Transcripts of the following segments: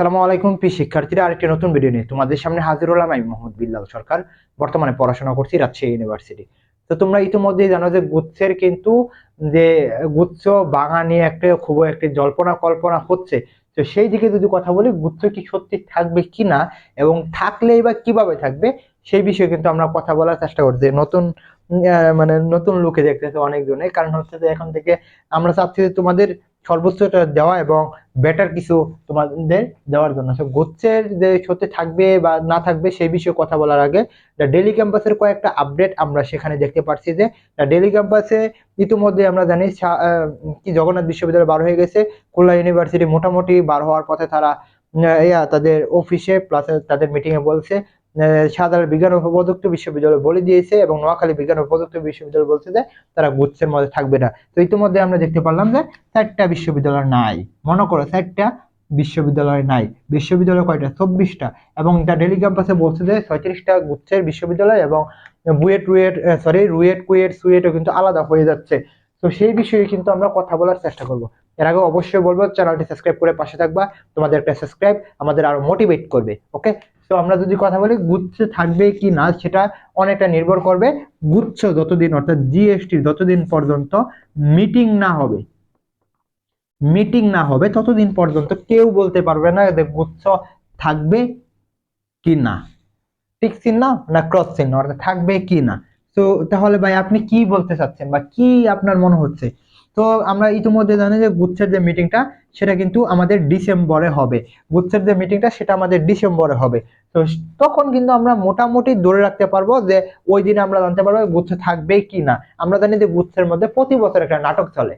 আসসালামু আলাইকুম পি শিক্ষার্থীরা, আরেকটি নতুন ভিডিও নিয়ে তোমাদের সামনে হাজির হলাম আমি মোহাম্মদ বিল্লাল সরকার, বর্তমানে পড়াশোনা করছি রাজশাহী ইউনিভার্সিটি তো তোমরা ইতিমধ্যেই জানো যে গুচ্ছের কিন্তু যে গুচ্ছ বাঙা নিয়ে একটা খুব একটি জল্পনা কল্পনা হচ্ছে। তো সেই দিকে যদি কথা বলি, গুচ্ছ কি সত্যি থাকবে কি না এবং থাকলেই বা কীভাবে থাকবে, সেই বিষয়ে কিন্তু আমরা কথা বলার চেষ্টা করছি। নতুন মানে নতুন লোকে দেখতেছে অনেকজনে, কারণ হচ্ছে যে এখন থেকে আমরা চাচ্ছি যে তোমাদের সর্বোচ্চটা দেওয়া এবং বেটার কিছু তোমাদের দেওয়ার জন্য। সো গুচ্ছের যে সত্যি থাকবে বা না থাকবে সেই বিষয়ে কথা বলার আগে দ্য ডেলি ক্যাম্পাসের কয়েকটা আপডেট আমরা সেখানে দেখতে পাচ্ছি যে দ্য ডেলি ক্যাম্পাসে ইতিমধ্যে আমরা জানি কি জগন্নাথ বিশ্ববিদ্যালয় বার হয়ে গেছে। খুলনা ইউনিভার্সিটি মোটামুটি বার হওয়ার পথে তারা তাদের অফিসে প্লাস তাদের মিটিং এ বলছে। সাধারণ বিজ্ঞান ও প্রযুক্তি বিশ্ববিদ্যালয় বলে দিয়েছে এবং নোয়াখালী বিজ্ঞান ও প্রযুক্তি বিশ্ববিদ্যালয় বলছে যে তারা গুচ্ছের মধ্যে থাকবে না। তো ইতিমধ্যে আমরা দেখতে পারলাম যে চারটা বিশ্ববিদ্যালয় নাই। মনে করো চারটা বিশ্ববিদ্যালয় নাই। বিশ্ববিদ্যালয় কয়টা? চব্বিশটা। এবং দ্য ডেলি ক্যাম্পাসে বলছে যে ছয়ত্রিশটা গুচ্ছের বিশ্ববিদ্যালয় এবং বুয়েট, রুয়েট সরি রুয়েট, কুয়েট, সুয়েটও কিন্তু আলাদা হয়ে যাচ্ছে। তো সেই বিষয়ে কিন্তু আমরা কথা বলার চেষ্টা করব। এর আগে অবশ্যই বলব, চ্যানেলটি সাবস্ক্রাইব করে পাশে থাকবা। তোমাদের একটা সাবস্ক্রাইব আমাদের আরও মোটিভেট করবে ওকে তো আমরা যদি কথা বলি, গুচ্ছ থাকবে কি না সেটা অনেকটা নির্ভর করবে। গুচ্ছ যতদিন, অর্থাৎ জিএসটি যতদিন পর্যন্ত মিটিং না হবে মিটিং না হবে, ততদিন পর্যন্ত কেউ বলতে পারবে না যে গুচ্ছ থাকবে কি না। টিক চিহ্ন না ক্রস চিহ্ন, অর্থাৎ থাকবে কি না। তো তাহলে ভাই, আপনি কি বলতে চাচ্ছেন বা কি আপনার মনে হচ্ছে? তো আমরা ইতিমধ্যে জানি যে গুচ্ছের যে মিটিংটা সেটা কিন্তু আমাদের ডিসেম্বরে হবে। গুচ্ছের যে মিটিংটা সেটা আমাদের ডিসেম্বরে হবে। তো তখন কিন্তু আমরা মোটামুটি ধরে রাখতে পারব যে ওই দিনে আমরা জানতে পারব গুচ্ছ থাকবে কি না। আমরা জানি যে গুচ্ছের মধ্যে প্রতি বছর একটা নাটক চলে।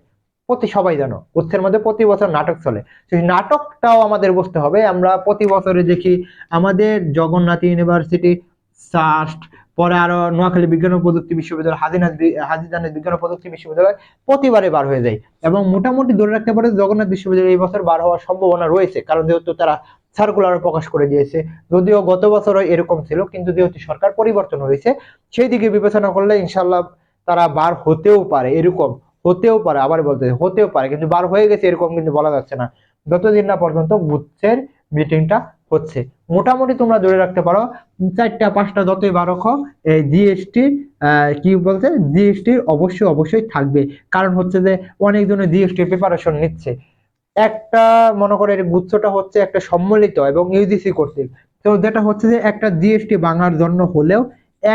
প্রতি সবাই জানো গুচ্ছের মধ্যে প্রতি বছর নাটক চলে। সেই নাটকটাও আমাদের বুঝতে হবে। আমরা প্রতি বছরে দেখি আমাদের জগন্নাথ ইউনিভার্সিটি সাস্ট পরে আরও নোয়াখালী বিজ্ঞান ও প্রযুক্তি বিশ্ববিদ্যালয় হাজিনাথ বি- হাজিজানের বিজ্ঞান ও প্রযুক্তি বিশ্ববিদ্যালয় প্রতিবারে বার হয়ে যায়। এবং মোটামুটি ধরে রাখতে পারে জগন্নাথ বিশ্ববিদ্যালয় এই বছর বার হওয়ার সম্ভাবনা রয়েছে, কারণ যেহেতু তারা সার্কুলার প্রকাশ করে দিয়েছে। যদিও গত বছরও এরকম ছিল, কিন্তু যেহেতু সরকার পরিবর্তন হয়েছে, সেই দিকে বিবেচনা করলে ইনশাল্লাহ তারা বার হতেও পারে, এরকম হতেও পারে, আবার বলতে হতেও পারে, কিন্তু বার হয়ে গেছে এরকম কিন্তু বলা যাচ্ছে না। যতদিন না পর্যন্ত গুচ্ছের মিটিংটা হচ্ছে। মোটামুটি তোমরা ধরে রাখতে পারো, চারটা, পাঁচটা যতই বার হোক, এই জিএসটি কি বলতে জিএসটির অবশ্যই অবশ্যই থাকবে। কারণ হচ্ছে যে, অনেকজনে জিএসটির প্রিপারেশন নিচ্ছে। একটা, মনে করে গুচ্ছটা হচ্ছে একটা সম্মিলিত এবং ইউজিসি কর্তৃক তো যেটা হচ্ছে যে, একটা জিএসটি বাঙার জন্য হলেও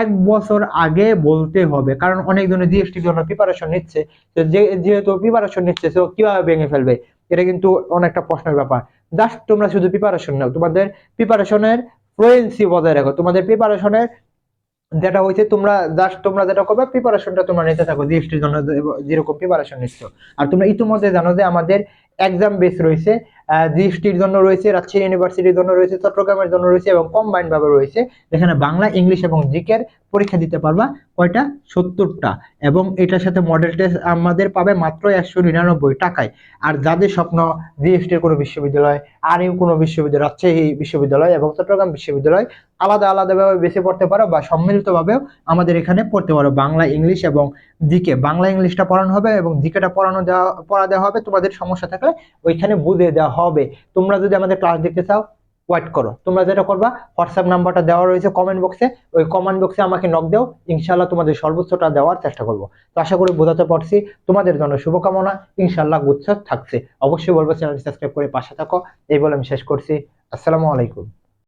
এক বছর আগে বলতে হবে। কারণ অনেকজনে জিএসটির জন্য প্রিপারেশন নিচ্ছে। তো যেহেতু প্রিপারেশন নিচ্ছে তো কীভাবে ভেঙে ফেলবে? এটা কিন্তু অনেকটা প্রশ্নের ব্যাপার। জাস্ট তোমরা শুধু প্রিপারেশন নাও। তোমাদের প্রিপারেশনের ফ্লুয়েন্সি বজায় রাখো। তোমাদের প্রিপারেশনের যেটা হয়েছে, তোমরা জাস্ট তোমরা যেটা করবে প্রিপারেশনটা তোমরা নিতে থাকো। জিএসটির জন্য যেরকম প্রিপারেশন নিচ্ছ। আর তোমরা ইতিমধ্যে জানো যে আমাদের এক্সাম বেস রয়েছে জিএসটির জন্য রয়েছে, রাজশাহী ইউনিভার্সিটির জন্য রয়েছে, চট্টগ্রামের জন্য রয়েছে এবং কম্বাইন্ড ভাবে রয়েছে, যেখানে বাংলা, ইংলিশ এবং জিকের পরীক্ষা দিতে পারবা কয়টা? সত্তরটা। এবং এটার সাথে মডেল টেস্ট আমাদের পাবে মাত্র একশো নিরানব্বই টাকায়। আর যাদের স্বপ্ন জিএসটির কোনো বিশ্ববিদ্যালয় আর ইউ কোনো বিশ্ববিদ্যালয়, রাজশাহী বিশ্ববিদ্যালয় এবং চট্টগ্রাম বিশ্ববিদ্যালয়, আলাদা আলাদাভাবে বেছে পড়তে পারো বা সম্মিলিতভাবেও আমাদের এখানে পড়তে পারো বাংলা, ইংলিশ এবং জিকে বাংলা, ইংলিশটা পড়ানো হবে এবং জিকেটা পড়ানো দেওয়া, পড়া দেওয়া হবে, তোমাদের সমস্যা থাকলে ওইখানে বুঝিয়ে দেওয়া হবে। তোমরা যদি আমাদের ক্লাস দেখতে চাও ওয়েট করো। তোমরা যেটা করবা হোয়াটসঅ্যাপ নাম্বারটা দেওয়া রয়েছে কমেন্ট বক্সে ওই কমেন্ট বক্সে আমাকে নক দাও ইনশাল্লাহ তোমাদের সর্বোচ্চটা দেওয়ার চেষ্টা করব। তো আশা করি বোঝাতে পারছি, তোমাদের জন্য শুভকামনা ইনশাল্লাহ গুচ্ছ থাকছে। অবশ্যই বলব চ্যানেলটি সাবস্ক্রাইব করে পাশে থাকো। এই বলে আমি শেষ করছি। আসসালামু আলাইকুম।